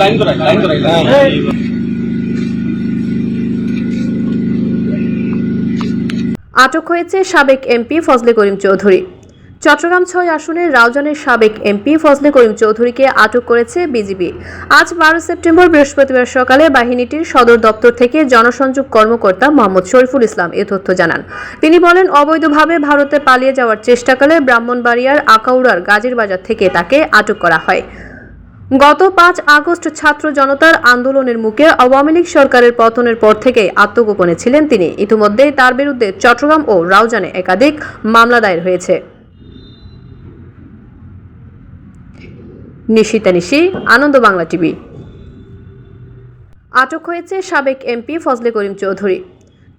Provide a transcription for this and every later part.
Line করাই line করাই আটক হয়েছে সাবেক এমপি ফজলে করিম চৌধুরী। চট্টগ্রাম ছয় আসনের রাউজানের সাবেক এমপি ফজলে করিম চৌধুরীকে আটক করেছে বিজিবি। আজ বারো সেপ্টেম্বর বৃহস্পতিবার সকালে বাহিনীটির সদর দপ্তর থেকে জনসংযোগ কর্মকর্তা মোহাম্মদ শরীফুল ইসলাম এ তথ্য জানান। তিনি বলেন, অবৈধভাবে ভারতে পালিয়ে যাওয়ার চেষ্টাকালে ব্রাহ্মণবাড়িয়ার আকাউড়ার গাজীর বাজার থেকে তাকে আটক করা হয়। গত পাঁচ আগস্ট ছাত্র জনতার আন্দোলনের মুখে আওয়ামী লীগ সরকারের পতনের পর থেকেই আত্মগোপনে ছিলেন তিনি। ইতিমধ্যেই তার বিরুদ্ধে চট্টগ্রাম ও রাউজানে একাধিক মামলা দায়ের হয়েছে। নিশিতা নিশি, আনন্দ বাংলা টিভি। আটক হয়েছে সাবেক এমপি ফজলে করিম চৌধুরী।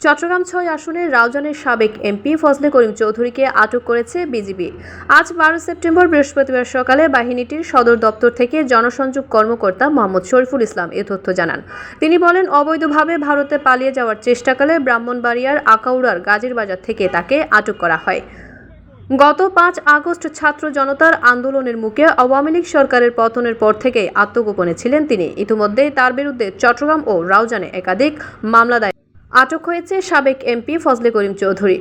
চট্টগ্রাম ছয় আসনের রাউজানের সাবেক এমপি ফজলে করিম চৌধুরীকে আটক করেছে বিজিবি। আজ বারো সেপ্টেম্বর বৃহস্পতিবার সকালে বাহিনীটির সদর দপ্তর থেকে জনসংযোগ কর্মকর্তা মোহাম্মদ শরীফুল ইসলাম এ তথ্য জানান। তিনি বলেন, অবৈধভাবে ভারতে পালিয়ে যাওয়ার চেষ্টাকালে ব্রাহ্মণবাড়িয়ার আকাউড়ার গাজীর বাজার থেকে তাকে আটক করা হয়। গত পাঁচ আগস্ট ছাত্র জনতার আন্দোলনের মুখে আওয়ামী লীগ সরকারের পতনের পর থেকেই আত্মগোপনে ছিলেন তিনি। ইতিমধ্যেই তার বিরুদ্ধে চট্টগ্রাম ও রাউজানে একাধিক মামলা দায়ের আটক হয়েছে সাবেক এমপি ফজলে করিম চৌধুরী।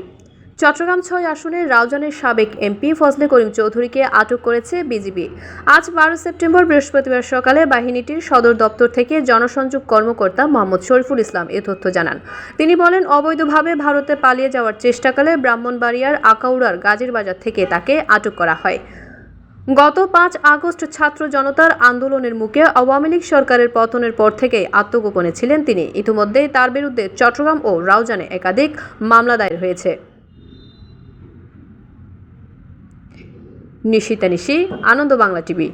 চট্টগ্রাম ছয় আসনের রাউজানের সাবেক এমপি ফজলে করিম চৌধুরীকে আটক করেছে বিজিবি। আজ বারো সেপ্টেম্বর বৃহস্পতিবার সকালে বাহিনীটির সদর দপ্তর থেকে জনসংযোগ কর্মকর্তা মোহাম্মদ শরীফুল ইসলাম এ তথ্য জানান। তিনি বলেন, অবৈধভাবে ভারতে পালিয়ে যাওয়ার চেষ্টাকালে ব্রাহ্মণবাড়িয়ার আকাউড়ার গাজীর বাজার থেকে তাকে আটক করা হয়। গত পাঁচ আগস্ট ছাত্র জনতার আন্দোলনের মুখে আওয়ামী লীগ সরকারের পতনের পর থেকেই আত্মগোপনে ছিলেন তিনি। ইতিমধ্যেই তার বিরুদ্ধে চট্টগ্রাম ও রাউজানে একাধিক মামলা দায়ের হয়েছে। নিশিতা নিশি আনন্দ বাংলা টিভি।